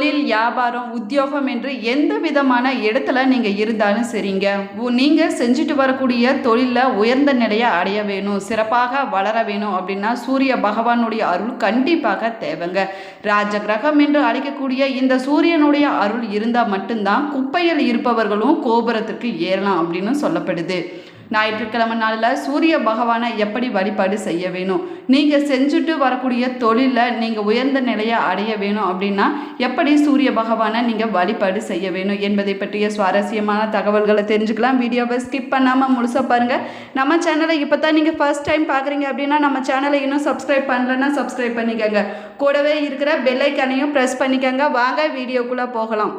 தொழில் வியாபாரம் உத்தியோகம் என்று எந்த விதமான இடத்துல நீங்கள் இருந்தாலும் சரிங்க. நீங்கள் செஞ்சுட்டு வரக்கூடிய தொழிலில் உயர்ந்த நிலையை அடைய வேணும் சிறப்பாக வளர வேணும் அப்படின்னா சூரிய பகவானுடைய அருள் கண்டிப்பாக தேவைங்க. ராஜ கிரகம் என்று அழைக்கக்கூடிய இந்த சூரியனுடைய அருள் இருந்தால் மட்டும்தான் குப்பையில் இருப்பவர்களும் கோபுரத்திற்கு ஏறலாம் அப்படின்னு சொல்லப்படுது. ஞாயிற்றுக்கிழமை நாளில் சூரிய பகவானை எப்படி வழிபாடு செய்ய வேணும்? நீங்கள் செஞ்சுட்டு வரக்கூடிய தொழிலில் நீங்கள் உயர்ந்த நிலையை அடைய வேணும் அப்படின்னா எப்படி சூரிய பகவானை நீங்கள் வழிபாடு செய்ய வேணும் என்பதை பற்றிய சுவாரஸ்யமான தகவல்களை தெரிஞ்சுக்கலாம். வீடியோவை ஸ்கிப் பண்ணாமல் முழுசாக பாருங்கள் நம்ம சேனலை இப்போ தான் நீங்கள் ஃபர்ஸ்ட் டைம் பார்க்குறீங்க அப்படின்னா நம்ம சேனலை இன்னும் சப்ஸ்கிரைப் பண்ணலன்னா சப்ஸ்கிரைப் பண்ணிக்கோங்க. கூடவே இருக்கிற பெல்லைக்கனையும் ப்ரெஸ் பண்ணிக்கோங்க. வாங்க வீடியோக்குள்ளே போகலாம்.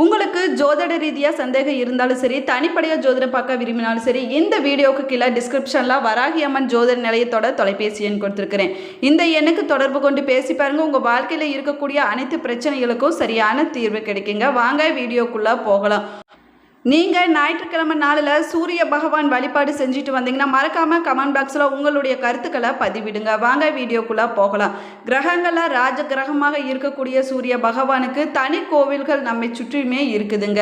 உங்களுக்கு ஜோதிட ரீதியாக சந்தேகம் இருந்தாலும் சரி தனிப்படையாக ஜோதிடம் பார்க்க விரும்பினாலும் சரி இந்த வீடியோவுக்கு கீழே டிஸ்கிரிப்ஷனில் வராகி அம்மன் ஜோதிட நிலையத்தோட தொலைபேசி எண் கொடுத்துருக்கிறேன். இந்த எண்ணுக்கு தொடர்பு கொண்டு பேசி பாருங்கள் உங்கள் வாழ்க்கையில் இருக்கக்கூடிய அனைத்து பிரச்சனைகளுக்கும் சரியான தீர்வு கிடைக்குங்க. வாங்க வீடியோக்குள்ளே போகலாம். நீங்கள் ஞாயிற்றுக்கிழமை நாளில் சூரிய பகவான் வழிபாடு செஞ்சுட்டு வந்தீங்கன்னா மறக்காமல் கமெண்ட் பாக்ஸில் உங்களுடைய கருத்துக்களை பதிவிடுங்க. வாங்க வீடியோக்குள்ளே போகலாம். கிரகங்களில் ராஜ கிரகமாக இருக்கக்கூடிய சூரிய பகவானுக்கு தனி கோவில்கள் நம்மை சுற்றியுமே இருக்குதுங்க.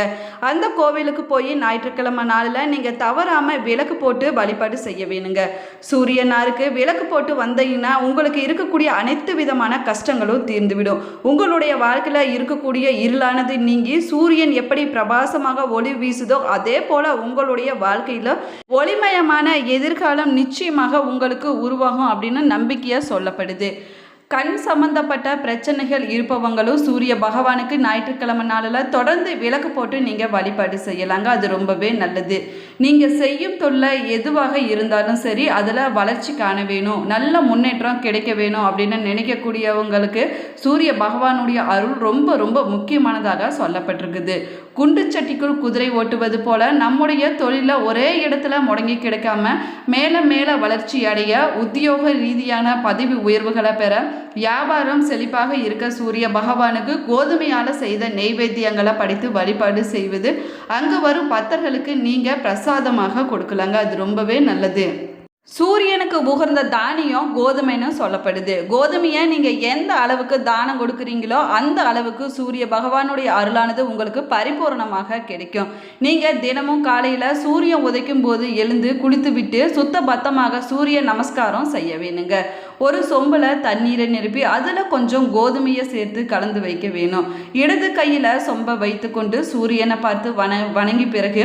அந்த கோவிலுக்கு போய் ஞாயிற்றுக்கிழமை நாளில் நீங்கள் தவறாமல் விளக்கு போட்டு வழிபாடு செய்ய வேணுங்க. சூரியனாருக்கு விளக்கு போட்டு வந்தீங்கன்னா உங்களுக்கு இருக்கக்கூடிய அனைத்து விதமான கஷ்டங்களும் தீர்ந்துவிடும். உங்களுடைய வாழ்க்கையில் இருக்கக்கூடிய இருளானது நீங்கி சூரியன் எப்படி பிரபாசமாக ஒளி வீசுதோ அதே போல உங்களுடைய வாழ்க்கையில் ஒளிமயமான எதிர்காலம் நிச்சயமாக உங்களுக்கு உருவாகும் அப்படின்னு நம்பிக்கையாக சொல்லப்படுது. கண் சம்பந்தப்பட்ட பிரச்சனைகள் இருப்பவங்களும் சூரிய பகவானுக்கு ஞாயிற்றுக்கிழமை நாளில் தொடர்ந்து விளக்கு போட்டு நீங்கள் வழிபாடு செய்யலாங்க. அது ரொம்பவே நல்லது. நீங்கள் செய்யும் தொல்லை எதுவாக இருந்தாலும் சரி அதில் வளர்ச்சி காண வேணும். நல்ல முன்னேற்றம் கிடைக்க வேணும் அப்படின்னு நினைக்கக்கூடியவங்களுக்கு சூரிய பகவானுடைய அருள் ரொம்ப ரொம்ப முக்கியமானதாக சொல்லப்பட்டிருக்குது. குண்டு சட்டிக்குள் குதிரை ஓட்டுவது போல நம்முடைய தொழிலை ஒரே இடத்துல முடங்கி கிடைக்காம மேலே மேலே வளர்ச்சி அடைய உத்தியோக ரீதியான பதவி உயர்வுகளை பெற வியாபாரம் செழிப்பாக இருக்க சூரிய பகவானுக்கு கோதுமையால் செய்த நெய்வேத்தியங்களை படைத்து வழிபாடு செய்வது. அங்கு வரும் பக்தர்களுக்கு நீங்கள் பிரசாதமாக கொடுக்கலாங்க. அது ரொம்பவே நல்லது. சூரியனுக்கு உகர்ந்த தானியம் கோதுமைன்னு சொல்லப்படுது. கோதுமையை நீங்கள் எந்த அளவுக்கு தானம் கொடுக்குறீங்களோ அந்த அளவுக்கு சூரிய பகவானுடைய அருளானது உங்களுக்கு பரிபூரணமாக கிடைக்கும். நீங்கள் தினமும் காலையில் சூரியன் உதைக்கும் போது எழுந்து குளித்துவிட்டு சுத்த பத்தமாக சூரிய நமஸ்காரம் செய்ய வேணுங்க. ஒரு சொம்பில் தண்ணீரை நிரப்பி அதில் கொஞ்சம் கோதுமையை சேர்த்து கலந்து வைக்க வேணும். இடது கையில் சொம்பை வைத்துக்கொண்டு சூரியனை பார்த்து வண வணங்கி பிறகு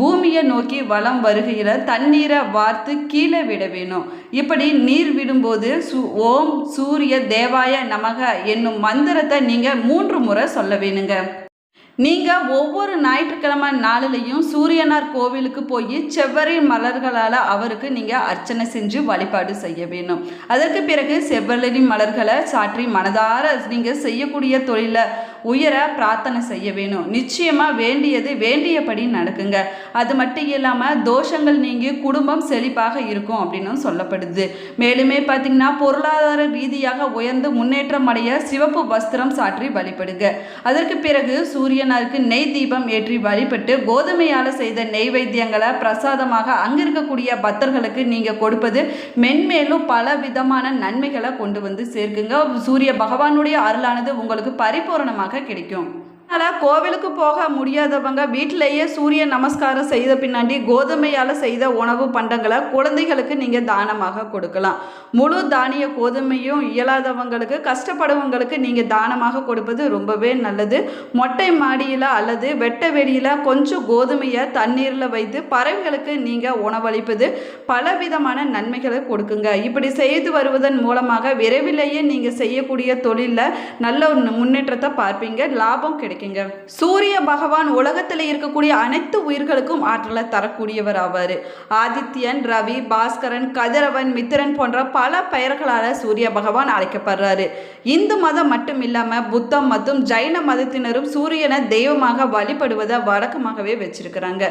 பூமியை நோக்கி வளம் வருகையில் தண்ணீரை வார்த்து கீழே விட வேணும். இப்படி நீர் விடும்போது சு ஓம் சூரிய தேவாய நமக என்னும் மந்திரத்தை நீங்கள் மூன்று முறை சொல்ல வேணுங்க. நீங்கள் ஒவ்வொரு ஞாயிற்றுக்கிழமை நாளிலையும் சூரியனார் கோவிலுக்கு போய் செவ்வரி மலர்களால் அவருக்கு நீங்கள் அர்ச்சனை செஞ்சு வழிபாடு செய்ய வேணும் அதற்கு பிறகு செவ்வரி மலர்களை சாற்றி மனதார நீங்கள் செய்யக்கூடிய தொழிலை உயர பிரார்த்தனை செய்ய வேணும். நிச்சயமாக வேண்டியது வேண்டியபடி நடக்குங்க. அது மட்டும் இல்லாமல் தோஷங்கள் நீங்கி குடும்பம் செழிப்பாக இருக்கும் அப்படின்னு சொல்லப்படுது. மேலுமே பார்த்தீங்கன்னா பொருளாதார ரீதியாக உயர்ந்து முன்னேற்றம் அடைய சிவப்பு வஸ்திரம் சாற்றி வழிபடுங்க. அதற்கு பிறகு சூரியனாருக்கு நெய் தீபம் ஏற்றி வழிபட்டு கோதுமையால் செய்த நெய்வேத்தியங்களை பிரசாதமாக அங்கே இருக்கக்கூடிய பக்தர்களுக்கு நீங்கள் கொடுப்பது மென்மேலும் பல விதமான நன்மைகளை கொண்டு வந்து சேர்க்குங்க. சூரிய பகவானுடைய அருளானது உங்களுக்கு பரிபூரணமாக கிடைக்கும். அதனால் கோவிலுக்கு போக முடியாதவங்க வீட்டிலேயே சூரிய நமஸ்காரம் செய்த பின்னாடி கோதுமையால் செய்த உணவு பண்டங்களை குழந்தைகளுக்கு நீங்கள் தானமாக கொடுக்கலாம். முழு தானிய கோதுமையும் இயலாதவங்களுக்கு கஷ்டப்படுவங்களுக்கு நீங்கள் தானமாக கொடுப்பது ரொம்பவே நல்லது. மொட்டை மாடியில் அல்லது வெட்ட வெளியில் கொஞ்சம் கோதுமையை தண்ணீரில் வைத்து பறவைகளுக்கு நீங்கள் உணவளிப்பது பலவிதமான நன்மைகளை கொடுக்குங்க. இப்படி செய்து வருவதன் மூலமாக விரைவிலேயே நீங்கள் செய்யக்கூடிய தொழிலில் நல்ல முன்னேற்றத்தை பார்ப்பீங்க. லாபம் கிடைக்கும். இருக்கீங்க சூரிய பகவான் உலகத்தில் இருக்கக்கூடிய அனைத்து உயிர்களுக்கும் ஆற்றலை தரக்கூடியவர் ஆவார். ஆதித்யன் ரவி பாஸ்கரன் கதிரவன் மித்திரன் போன்ற பல பெயர்களால் சூரிய பகவான் அழைக்கப்படுறாரு. இந்து மதம் மட்டும் இல்லாமல் புத்தம் மற்றும் ஜைன மதத்தினரும் சூரியனை தெய்வமாக வழிபடுவதை வழக்கமாகவே வச்சிருக்கிறாங்க.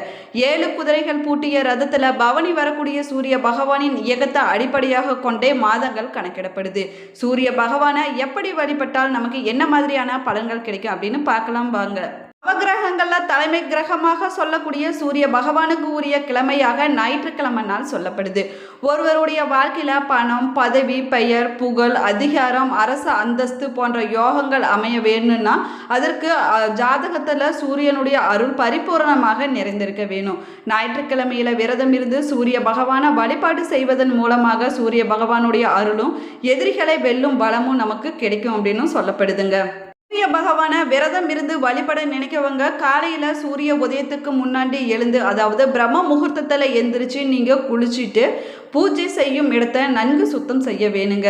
ஏழு குதிரைகள் பூட்டிய ரதத்தில் பவனி வரக்கூடிய சூரிய பகவானின் இயக்கத்தை அடிப்படையாக கொண்டே மாதங்கள் கணக்கிடப்படுது. சூரிய பகவானை எப்படி வழிபட்டால் நமக்கு என்ன மாதிரியான பலன்கள் கிடைக்கும் அப்படின்னு பார்க்கலாம். வாங்க நவகிரகங்கள்ல தலைமை கிரகமாக சொல்லக்கூடிய சூரிய பகவானுக்கு உரிய கிழமையாக ஞாயிற்றுக்கிழமை நாள் சொல்லப்படுது. ஒருவருடைய வாழ்க்கையில பணம் பதவி பெயர் புகழ் அதிகாரம் அரச அந்தஸ்து போன்ற யோகங்கள் அமைய வேணும்னா அதற்கு ஜாதகத்தில் ஜாதகத்துல சூரியனுடைய அருள் பரிபூரணமாக நிறைந்திருக்க வேணும். ஞாயிற்றுக்கிழமையில விரதம் இருந்து சூரிய பகவானை வழிபாடு செய்வதன் மூலமாக சூரிய பகவானுடைய அருளும் எதிரிகளை வெல்லும் பலமும் நமக்கு கிடைக்கும் அப்படின்னு சொல்லப்படுதுங்க. சூரிய பகவானை விரதம் இருந்து வழிபட நினைக்கவங்க காலையில் சூரிய உதயத்துக்கு முன்னாடி எழுந்து அதாவது பிரம்ம முகூர்த்தத்தில் எந்திரிச்சு நீங்கள் குளிச்சுட்டு பூஜை செய்யும் இடத்தை நன்கு சுத்தம் செய்ய வேணுங்க.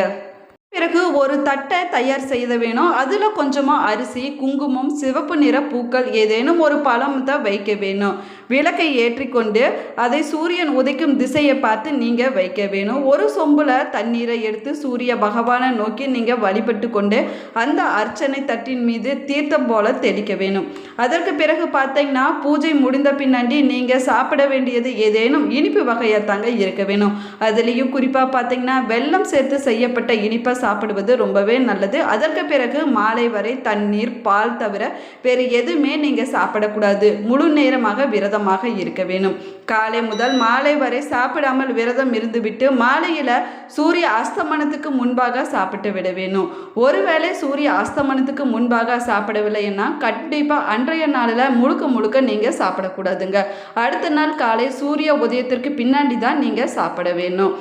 பிறகு ஒரு தட்டை தயார் செய்த வேணும். அதில் கொஞ்சமாக அரிசி குங்குமம் சிவப்பு நிற பூக்கள் ஏதேனும் ஒரு பழத்தை வைக்க வேணும். விளக்கை ஏற்றிக்கொண்டு அதை சூரியன் உதைக்கும் திசையை பார்த்து நீங்கள் வைக்க வேணும். ஒரு சொம்பில் தண்ணீரை எடுத்து சூரிய பகவானை நோக்கி நீங்கள் வழிபட்டு கொண்டு அந்த அர்ச்சனை தட்டின் மீது தீர்த்தம் போல தெளிக்க வேணும். அதற்கு பிறகு பார்த்தீங்கன்னா பூஜை முடிந்த பின்னாடி நீங்கள் சாப்பிட வேண்டியது ஏதேனும் இனிப்பு வகையாக தாங்க இருக்க வேணும். அதுலேயும் குறிப்பாக பார்த்தீங்கன்னா வெள்ளம் சேர்த்து செய்யப்பட்ட இனிப்பை சாப்பிடுவது ரொம்பவே நல்லது. அதற்கு பிறகு மாலை வரை தண்ணீர் பால் தவிர வேறு எதுவுமே நீங்கள் சாப்பிடக்கூடாது. முழு நேரமாக விரதம் விரதமாக இருக்க வேணும். காலை முதல் மாலை வரை சாப்பிடாமல் விரதம் இருந்துவிட்டு மாலையில் சூரிய அஸ்தமனத்துக்கு முன்பாக சாப்பிட்டு விட வேணும். ஒருவேளை சூரிய அஸ்தமனத்துக்கு முன்பாக சாப்பிடவில்லைன்னா கண்டிப்பாக அன்றைய நாளில் முழுக்க முழுக்க நீங்கள் சாப்பிடக்கூடாதுங்க. அடுத்த நாள் காலை சூரிய உதயத்திற்கு பின்னாடி தான் நீங்கள் சாப்பிட வேணும்.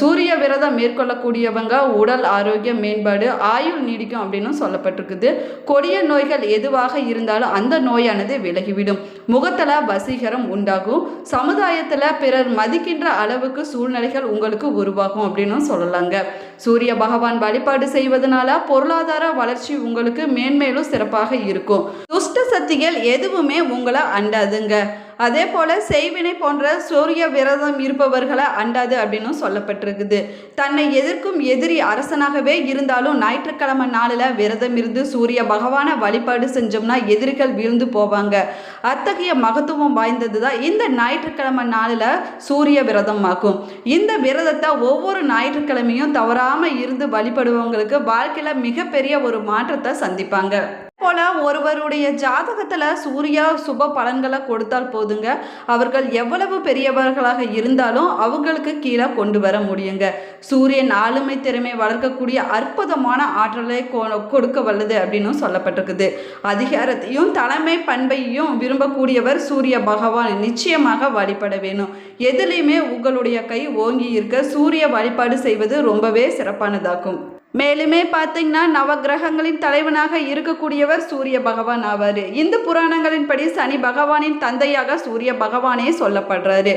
சூரிய விரதம் மேற்கொள்ளக்கூடியவங்க உடல் ஆரோக்கிய மேம்பாடு ஆயுள் நீடிக்கும் அப்படின்னு சொல்லப்பட்டிருக்குது. கொடிய நோய்கள் எதுவாக இருந்தாலும் அந்த நோயானது விலகிவிடும். முகத்தில் வசீகரம் உண்டாகும். சமுதாயத்தில் பிறர் மதிக்கின்ற அளவுக்கு சூழ்நிலைகள் உங்களுக்கு உருவாகும் அப்படின்னு சொல்லலாங்க. சூரிய பகவான் வழிபாடு செய்வதனால பொருளாதார வளர்ச்சி உங்களுக்கு மேன்மேலும் சிறப்பாக இருக்கும். துஷ்ட சக்திகள் எதுவுமே உங்களை அண்டாதுங்க. அதே போல செய்வினை போன்ற சூரிய விரதம் இருப்பவர்களை அண்டாது அப்படின்னு சொல்லப்பட்டிருக்குது. தன்னை எதிர்க்கும் எதிரி அரசனாகவே இருந்தாலும் ஞாயிற்றுக்கிழமை நாளில் விரதம் இருந்து சூரிய பகவானை வழிபாடு செஞ்சோம்னா எதிரிகள் வீழ்ந்து போவாங்க. அத்தகைய மகத்துவம் வாய்ந்தது தான் இந்த ஞாயிற்றுக்கிழமை நாளில் சூரிய விரதம் ஆகும். இந்த விரதத்தை ஒவ்வொரு ஞாயிற்றுக்கிழமையும் தவறாமல் இருந்து வழிபடுவவங்களுக்கு வாழ்க்கையில் மிகப்பெரிய ஒரு மாற்றத்தை சந்திப்பாங்க. போல ஒருவருடைய ஜாதகத்தில் சூர்யா சுப பலன்களை கொடுத்தால் போதுங்க. அவர்கள் எவ்வளவு பெரியவர்களாக இருந்தாலும் அவங்களுக்கு கீழே கொண்டு வர முடியுங்க. சூரியன் ஆளுமை திறமை வளர்க்கக்கூடிய அற்புதமான ஆற்றலை கொ- கொடுக்க வல்லது அப்படின்னு சொல்லப்பட்டிருக்குது. அதிகாரத்தையும் தலைமை பண்பையும் விரும்பக்கூடியவர் சூரிய பகவான் நிச்சயமாக வழிபட வேணும். எதுலேயுமே உங்களுடைய கை ஓங்கி இருக்க சூரிய வழிபாடு செய்வது ரொம்பவே சிறப்பானதாகும் மேலுமே பார்த்தீங்கன்னா நவக்கிரகங்களின் தலைவனாக இருக்கக்கூடியவர் சூரிய பகவான் ஆவார். இந்து புராணங்களின்படி சனி பகவானின் தந்தையாக சூரிய பகவானே சொல்லப்படுறாரு.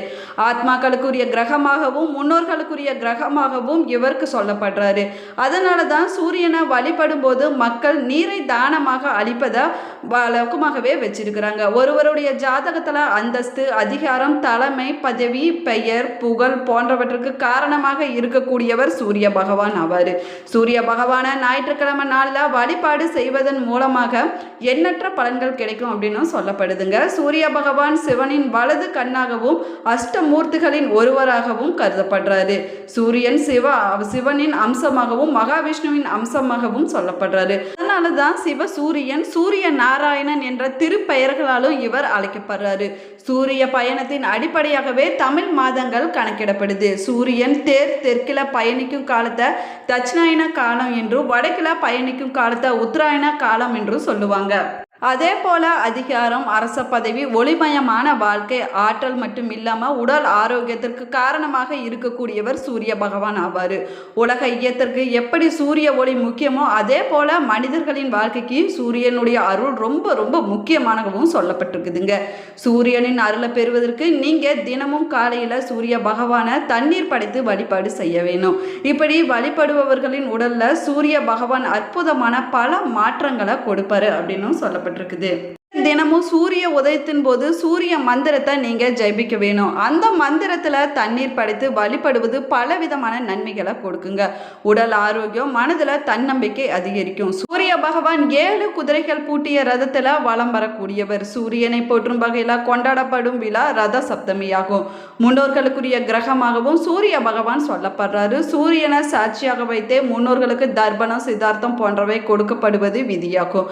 ஆத்மாக்களுக்குரிய கிரகமாகவும் முன்னோர்களுக்குரிய கிரகமாகவும் இவருக்கு சொல்லப்படுறாரு. அதனால தான் சூரியனை வழிபடும் போது மக்கள் நீரை தானமாக அளிப்பதை வழக்கமாகவே வச்சிருக்கிறாங்க. ஒருவருடைய ஜாதகத்தில் அந்தஸ்து அதிகாரம் தலைமை பதவி பெயர் புகழ் போன்றவற்றுக்கு காரணமாக இருக்கக்கூடியவர் சூரிய பகவான் ஆவார். சூரிய பகவானை ஞாயிற்றுக்கிழமை நாளில் வழிபாடு செய்வதன் மூலமாக எண்ணற்ற பலன்கள் கிடைக்கும் அப்படின்னு சொல்லப்படுதுங்க. சூரிய பகவான் சிவனின் வலது கண்ணாகவும் அஷ்டமூர்த்திகளின் ஒருவராகவும் கருதப்படுறாரு. சூரியன் சிவ சிவனின் அம்சமாகவும் மகாவிஷ்ணுவின் அம்சமாகவும் சொல்லப்படுறாரு. அதனால தான் சிவ சூரியன் சூரிய நாராயணன் என்ற திருப்பெயர்களாலும் இவர் அழைக்கப்படுறாரு. சூரிய பயணத்தின் அடிப்படையாகவே தமிழ் மாதங்கள் கணக்கிடப்படுது. சூரியன் தேர் தெற்கில பயணிக்கும் காலத்தை தட்சிணாயன காலம் என்றும் வடக்கில் பயணிக்கும் காலத்தை உத்தராயண காலம் என்றும் சொல்லுவாங்க. அதே போல அதிகாரம் அரச பதவி ஒளிமயமான வாழ்க்கை ஆற்றல் மட்டும் இல்லாமல் உடல் ஆரோக்கியத்திற்கு காரணமாக இருக்கக்கூடியவர் சூரிய பகவான் ஆவார். உலக இயத்திற்கு எப்படி சூரிய ஒளி முக்கியமோ அதே போல மனிதர்களின் வாழ்க்கைக்கு சூரியனுடைய அருள் ரொம்ப ரொம்ப முக்கியமானவும் சொல்லப்பட்டிருக்குதுங்க. சூரியனின் அருளை பெறுவதற்கு நீங்கள் தினமும் காலையில் சூரிய பகவானை தண்ணீர் படைத்து வழிபாடு செய்ய வேணும். இப்படி வழிபடுபவர்களின் உடல்ல சூரிய பகவான் அற்புதமான பல மாற்றங்களை கொடுப்பாரு அப்படின்னும் சொல்லப்பட்டிருக்குது தினமும் சூரிய உதயத்தின் போது சூரிய மந்திரத்தை நீங்க ஜெபிக்க வேணும். அந்த மந்திரத்துல தண்ணீர் படைத்து வழிபடுவது பல விதமான நன்மைகளை கொடுக்குங்க. உடல் ஆரோக்கியம் மனதுல தன்னம்பிக்கை அதிகரிக்கும். சூரிய பகவான் ஏழு குதிரைகள் பூட்டிய ரதத்துல வலம் வரக்கூடியவர். சூரியனை போற்றும் வகையில கொண்டாடப்படும் விழா ரத சப்தமியாகும் முன்னோர்களுக்குரிய கிரகமாகவும் சூரிய பகவான் சொல்லப்படுறாரு. சூரியனை சாட்சியாக வைத்தே முன்னோர்களுக்கு தர்ப்பணம் சித்தார்த்தம் போன்றவை கொடுக்கப்படுவது விதியாகும்.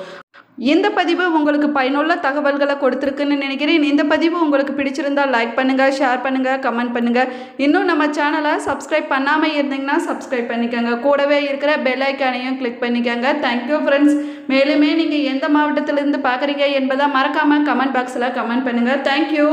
இந்த பதிவு உங்களுக்கு பயனுள்ள தகவல்களை கொடுத்துருக்குன்னு நினைக்கிறேன். இந்த பதிவு உங்களுக்கு பிடிச்சிருந்தா லைக் பண்ணுங்கள் ஷேர் பண்ணுங்கள் கமெண்ட் பண்ணுங்கள் இன்னும் நம்ம சேனலை சப்ஸ்கிரைப் பண்ணாமல் இருந்தீங்கன்னா சப்ஸ்கிரைப் பண்ணிக்கோங்க. கூடவே இருக்கிற பெல் ஐக்கானையும் கிளிக் பண்ணிக்கோங்க. தேங்க்யூ ஃப்ரெண்ட்ஸ் மேலுமே நீங்கள் எந்த மாவட்டத்திலிருந்து பார்க்குறீங்க என்பதை மறக்காமல் கமெண்ட் பாக்ஸில் கமெண்ட் பண்ணுங்கள் தேங்க்யூ